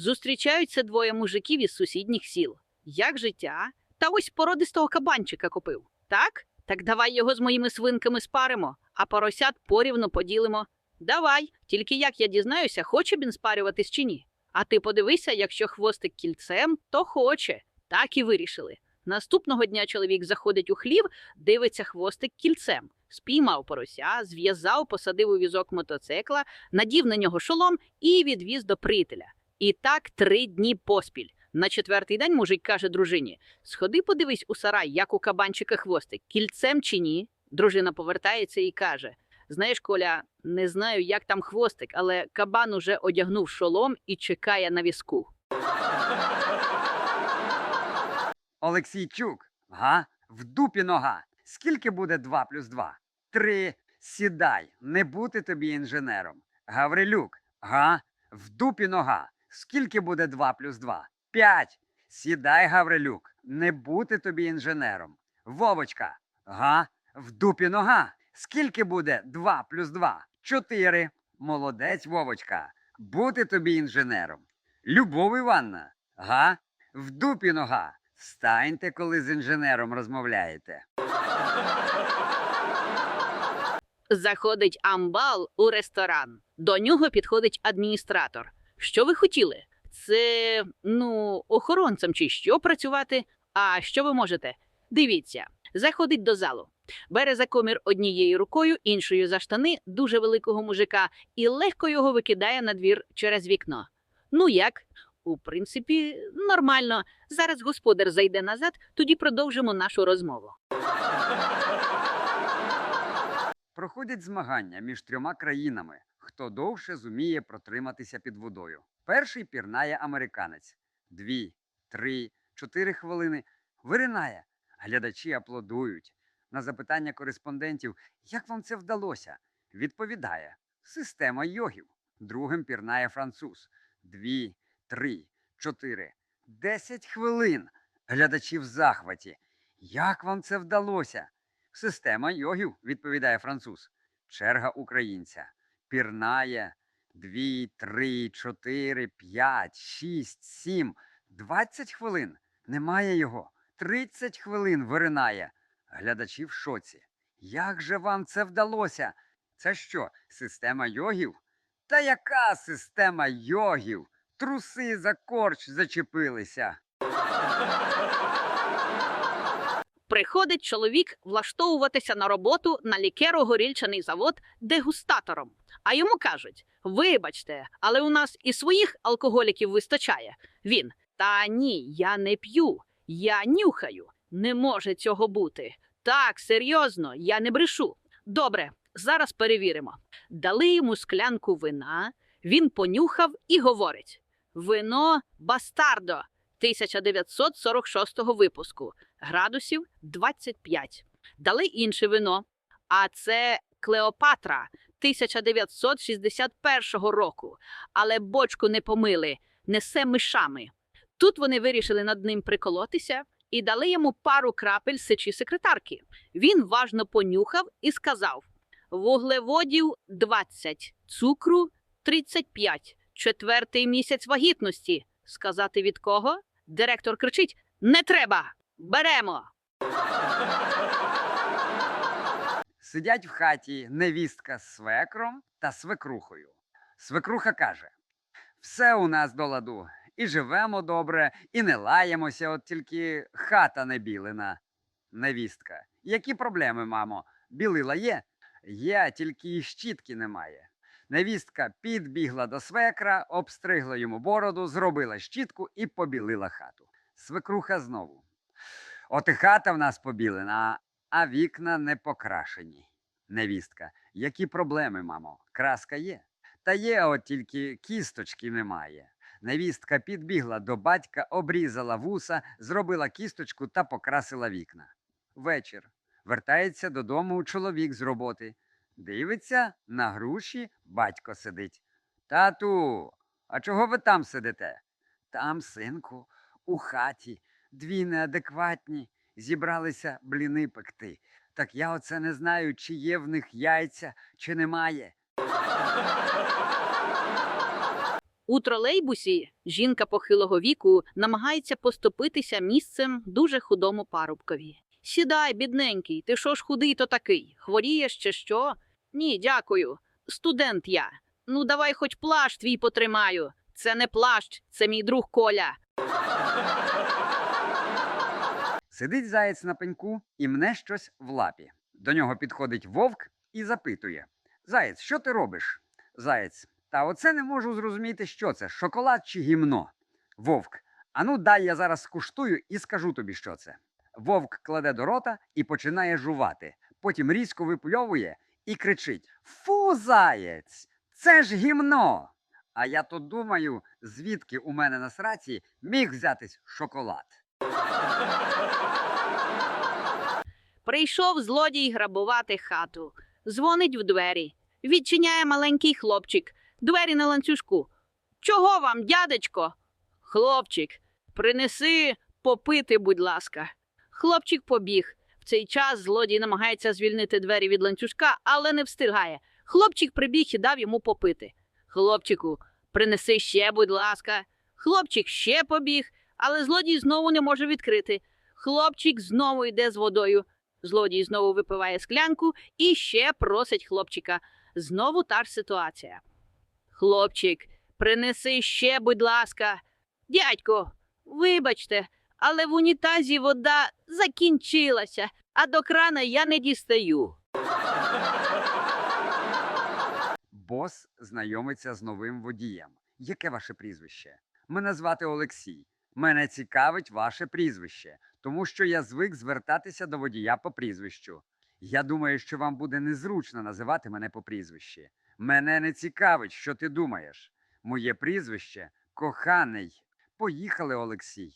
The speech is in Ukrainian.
Зустрічаються двоє мужиків із сусідніх сіл. Як життя? Та ось породистого кабанчика купив. Так? Так давай його з моїми свинками спаримо, а поросят порівну поділимо. Давай, тільки як я дізнаюся, хоче він спарюватись чи ні. А ти подивися, якщо хвостик кільцем, то хоче. Так і вирішили. Наступного дня чоловік заходить у хлів, дивиться хвостик кільцем. Спіймав порося, зв'язав, посадив у візок мотоцикла, надів на нього шолом і відвіз до приятеля. І так три дні поспіль. На четвертий день мужик каже дружині: Сходи, подивись у сарай, як у кабанчика хвостик, кільцем чи ні. Дружина повертається і каже: Знаєш, Коля, не знаю, як там хвостик, але кабан уже одягнув шолом і чекає на візку. Олексійчук. Га? В дупі нога. Скільки буде 2 плюс 2? Три. Сідай, не бути тобі інженером. Гаврилюк. Га? В дупі нога. Скільки буде 2 плюс 2? П'ять. Сідай, Гаврилюк, не бути тобі інженером. Вовочка. Га? В дупі нога. Скільки буде 2 плюс 2? Чотири. Молодець, Вовочка. Бути тобі інженером. Любов Іванна. Га? В дупі нога. Станьте, коли з інженером розмовляєте. Заходить амбал у ресторан. До нього підходить адміністратор. Що ви хотіли? Це, ну, охоронцем чи що працювати? А що ви можете? Дивіться, заходить до залу. Бере за комір однією рукою, іншою за штани дуже великого мужика і легко його викидає на двір через вікно. Ну як? У принципі, нормально. Зараз господар зайде назад, тоді продовжимо нашу розмову. Проходять змагання між трьома країнами, хто довше зуміє протриматися під водою. Перший пірнає американець. Дві, три, чотири хвилини. Виринає. Глядачі аплодують. На запитання кореспондентів, як вам це вдалося, відповідає система йогів. Другим пірнає француз. Дві, три, чотири, десять хвилин. Глядачі в захваті. Як вам це вдалося? Система йогів, відповідає француз. Черга українця. Пірнає дві, три, чотири, п'ять, шість, сім, двадцять хвилин. Немає його. Тридцять хвилин виринає. Глядачі в шоці. Як же вам це вдалося? Це що, система йогів? Та яка система йогів? Труси за корч зачепилися. Приходить чоловік влаштовуватися на роботу на лікеро-горільчаний завод дегустатором. А йому кажуть: вибачте, але у нас і своїх алкоголіків вистачає. Він та ні, я не п'ю, я нюхаю. Не може цього бути. Так, серйозно, я не брешу. Добре, зараз перевіримо. Дали йому склянку вина, він понюхав і говорить: вино бастардо 1946 випуску градусів 25. Дали інше вино, а це Клеопатра 1961 року. Але бочку не помили, несе мишами. Тут вони вирішили над ним приколотися і дали йому пару крапель сечі секретарки. Він важно понюхав і сказав: вуглеводів 20, цукру 35, четвертий місяць вагітності. Сказати від кого? Директор кричить: Не треба! Беремо! Сидять в хаті невістка з свекром та свекрухою. Свекруха каже: все у нас до ладу, і живемо добре, і не лаємося, от тільки хата не білена. Невістка. Які проблеми, мамо? Білила є? Є, тільки і щітки немає. Невістка підбігла до свекра, обстригла йому бороду, зробила щітку і побілила хату. Свекруха знову. От і хата в нас побілена, а вікна не покрашені. Невістка. Які проблеми, мамо? Краска є? Та є, от тільки кісточки немає. Невістка підбігла до батька, обрізала вуса, зробила кісточку та покрасила вікна. Вечір. Вертається додому чоловік з роботи. Дивиться, на груші батько сидить. Тату, а чого ви там сидите? Там, синку, у хаті, дві неадекватні, зібралися бліни пекти. Так я оце не знаю, чи є в них яйця, чи немає. У тролейбусі жінка похилого віку намагається поступитися місцем дуже худому парубкові. Сідай, бідненький, ти що ж худий то такий? Хворієш чи що? Ні, дякую. Студент я. Ну, давай хоч плащ твій потримаю. Це не плащ, це мій друг Коля. Сидить заєць на пеньку і мне щось в лапі. До нього підходить вовк і запитує: Заєць, що ти робиш? Заєць, та оце не можу зрозуміти, що це шоколад чи гімно. Вовк. Ану, дай я зараз скуштую і скажу тобі, що це. Вовк кладе до рота і починає жувати. Потім різко випльовує і кричить: Фу, заєць! Це ж гімно! А я то думаю, звідки у мене на сраці міг взятись шоколад. Прийшов злодій грабувати хату. Дзвонить в двері. Відчиняє маленький хлопчик. Двері на ланцюжку. Чого вам, дядечко? Хлопчик, принеси попити, будь ласка. Хлопчик побіг. В цей час злодій намагається звільнити двері від ланцюжка, але не встигає. Хлопчик прибіг і дав йому попити. Хлопчику, принеси ще, будь ласка. Хлопчик ще побіг, але злодій знову не може відкрити. Хлопчик знову йде з водою. Злодій знову випиває склянку і ще просить хлопчика. Знову та ж ситуація. Хлопчик, принеси ще, будь ласка. Дядько, вибачте, але в унітазі вода закінчилася, а до крана я не дістаю. Бос знайомиться з новим водієм. Яке ваше прізвище? Мене звати Олексій. Мене цікавить ваше прізвище, тому що я звик звертатися до водія по прізвищу. Я думаю, що вам буде незручно називати мене по прізвищі. Мене не цікавить, що ти думаєш. Моє прізвище коханий. Поїхали, Олексій.